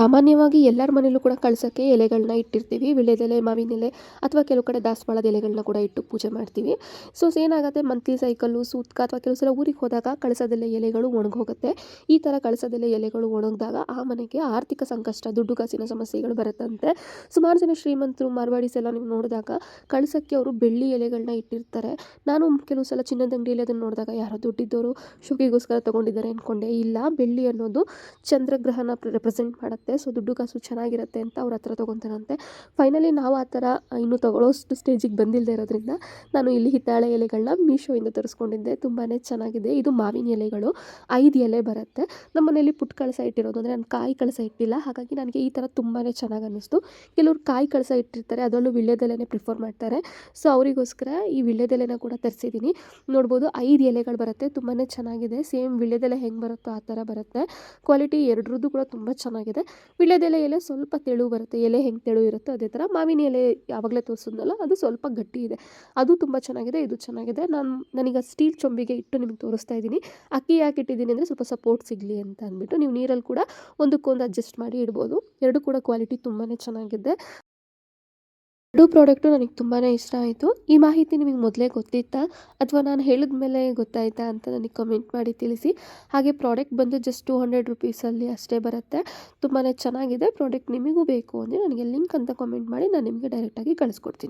ಸಾಮಾನ್ಯವಾಗಿ ಎಲ್ಲರ ಮನೇಲೂ ಕೂಡ ಕಳಸಕ್ಕೆ ಎಲೆಗಳನ್ನ ಇಟ್ಟಿರ್ತೀವಿ. ವಿಳ್ಯದೆಲೆ ಮಾವಿನ ಎಲೆ ಅಥವಾ ಕೆಲವು ಕಡೆ ದಾಸವಾಳದ ಎಲೆಗಳನ್ನ ಕೂಡ ಇಟ್ಟು ಪೂಜೆ ಮಾಡ್ತೀವಿ. ಸೊ ಏನಾಗುತ್ತೆ? ಮಂತ್ಲಿ ಸೈಕಲ್ಲು ಸೂತ್ಕ ಅಥವಾ ಕೆಲವು ಸಲ ಊರಿಗೆ ಹೋದಾಗ ಕಳಸದೆಲೆ ಎಲೆಗಳು ಒಣಗೋಗುತ್ತೆ. ಈ ಥರ ಕಳಸದೆಲೆ ಎಲೆಗಳು ಒಣಗಿದಾಗ ಆ ಮನೆಗೆ ಆರ್ಥಿಕ ಸಂಕಷ್ಟ ದುಡ್ಡು ಕಾಸಿನ ಸಮಸ್ಯೆಗಳು ಬರುತ್ತಂತೆ. ಸುಮಾರು ಜನ ಶ್ರೀಮಂತರು, ಮಾರ್ವಾಡಿಸ್ ಎಲ್ಲ ನೀವು ನೋಡಿದಾಗ ಕಳಸಕ್ಕೆ ಅವರು ಬೆಳ್ಳಿ ಎಲೆಗಳನ್ನ ಇಟ್ಟಿರ್ತಾರೆ. ನಾನು ಕೆಲವು ಸಲ ಚಿನ್ನದ ಅಂಗಡಿಯಲ್ಲಿ ಅದನ್ನು ನೋಡಿದಾಗ ಯಾರೋ ದುಡ್ಡಿದ್ದವರು ಶೋಕಿಗೋಸ್ಕರ ತಗೊಂಡಿದ್ದಾರೆ ಅಂದ್ಕೊಂಡೆ ಇಲ್ಲ, ಬೆಳ್ಳಿ ಅನ್ನೋದು ಚಂದ್ರಗ್ರಹನ ರೆಪ್ರೆಸೆಂಟ್ ಮಾಡುತ್ತೆ. ಸೊ ದುಡ್ಡು ಕಾಸು ಚೆನ್ನಾಗಿರುತ್ತೆ ಅಂತ ಅವ್ರ ಹತ್ರ ತೊಗೊತಾರಂತೆ ಫೈನಲಿ ನಾವು ಆ ಥರ ಇನ್ನೂ ತೊಗೊಳ್ಳೋಷ್ಟು ಸ್ಟೇಜಿಗೆ ಬಂದಿಲ್ಲದೆ ಇರೋದ್ರಿಂದ ನಾನು ಇಲ್ಲಿ ಹಿತ್ತಾಳೆ ಎಲೆಗಳನ್ನ ಮೀಶೋಯಿಂದ ತರಿಸ್ಕೊಂಡಿದ್ದೆ. ತುಂಬಾ ಚೆನ್ನಾಗಿದೆ. ಇದು ಮಾವಿನ ಎಲೆಗಳು. ಐದು ಎಲೆ ಬರುತ್ತೆ. ನಮ್ಮ ಮನೇಲಿ ಪುಟ್ಟ ಕಳಸ ಇಟ್ಟಿರೋದು. ಅಂದರೆ ನಾನು ಕಾಯಿ ಕಳಸ ಇಟ್ಟಿಲ್ಲ. ಹಾಗಾಗಿ ನನಗೆ ಈ ಥರ ತುಂಬಾ ಚೆನ್ನಾಗಿ ಅನ್ನಿಸ್ತು. ಕೆಲವರು ಕಾಯಿ ಕಳಸ ಇಟ್ಟಿರ್ತಾರೆ. ಅದರಲ್ಲೂ ವಿಳ್ಯದೆಲೆನೇ ಪ್ರಿಫರ್ ಮಾಡ್ತಾರೆ. ಸೊ ಅವರಿಗೋಸ್ಕರ ಈ ವಿಳ್ಯದೆಲೆನ ಕೂಡ ತರಿಸಿದ್ದೀನಿ ನೋಡ್ಬೋದು ಐದು ಎಲೆಗಳು ಬರುತ್ತೆ. ತುಂಬಾ ಚೆನ್ನಾಗಿದೆ. ಸೇಮ್ ವಿಳ್ಯದೆಲೆ ಹೆಂಗೆ ಬರುತ್ತೋ ಆ ಥರ ಬರುತ್ತೆ. ಕ್ವಾಲಿಟಿ ಎರಡರದ್ದು ಕೂಡ ತುಂಬ ಚೆನ್ನಾಗಿದೆ. ವಿಳ್ಯದೆಲೆ ಎಲೆ ಸ್ವಲ್ಪ ತೆಳು ಬರುತ್ತೆ, ಎಲೆ ಹೆಂಗೆ ತೆಳು ಇರುತ್ತೆ ಅದೇ ಥರ ಮಾವಿನ ಎಲೆ ಯಾವಾಗಲೇ ತೋರಿಸಿದ್ನಲ್ಲ ಅದು ಸ್ವಲ್ಪ ಗಟ್ಟಿ ಇದೆ. ಅದು ತುಂಬ ಚೆನ್ನಾಗಿದೆ, ಇದು ಚೆನ್ನಾಗಿದೆ. ನಾನು, ನನಗೆ ಸ್ಟೀಲ್ ಚೊಂಬಿಗೆ ಇಟ್ಟು ನಿಮಗೆ ತೋರಿಸ್ತಾ ಇದ್ದೀನಿ. ಅಕ್ಕಿ ಯಾಕೆ ಇಟ್ಟಿದ್ದೀನಿ ಅಂದರೆ ಸ್ವಲ್ಪ ಸಪೋರ್ಟ್ ಸಿಗಲಿ ಅಂತ ಅಂದ್ಬಿಟ್ಟು ನೀವು ನೀರಲ್ಲಿ ಕೂಡ ಒಂದಕ್ಕೊಂದು ಅಡ್ಜಸ್ಟ್ ಮಾಡಿ ಇಡ್ಬೋದು. ಎರಡು ಕೂಡ ಕ್ವಾಲಿಟಿ ತುಂಬಾ ಚೆನ್ನಾಗಿದೆ. ಎರಡು ಪ್ರಾಡಕ್ಟು ನನಗೆ ತುಂಬಾ ಇಷ್ಟ ಆಯಿತು. ಈ ಮಾಹಿತಿ ನಿಮಗೆ ಮೊದಲೇ ಗೊತ್ತಿತ್ತಾ? ಅಥವಾ ನಾನು ಹೇಳಿದ ಮೇಲೆ ಗೊತ್ತಾಯ್ತಾ ಅಂತ ನನಗೆ ಕಮೆಂಟ್ ಮಾಡಿ ತಿಳಿಸಿ. ಹಾಗೆ ಪ್ರಾಡಕ್ಟ್ ಬಂದು ಜಸ್ಟ್ ಟು ಹಂಡ್ರೆಡ್ ರುಪೀಸಲ್ಲಿ ಅಷ್ಟೇ ಬರುತ್ತೆ. ತುಂಬಾ ಚೆನ್ನಾಗಿದೆ. ಪ್ರಾಡಕ್ಟ್ ನಿಮಗೂ ಬೇಕು ಅಂದರೆ ನನಗೆ ಲಿಂಕ್ ಅಂತ ಕಮೆಂಟ್ ಮಾಡಿ ನಾನು ನಿಮಗೆ ಡೈರೆಕ್ಟಾಗಿ ಕಳಿಸ್ಕೊಡ್ತೀನಿ.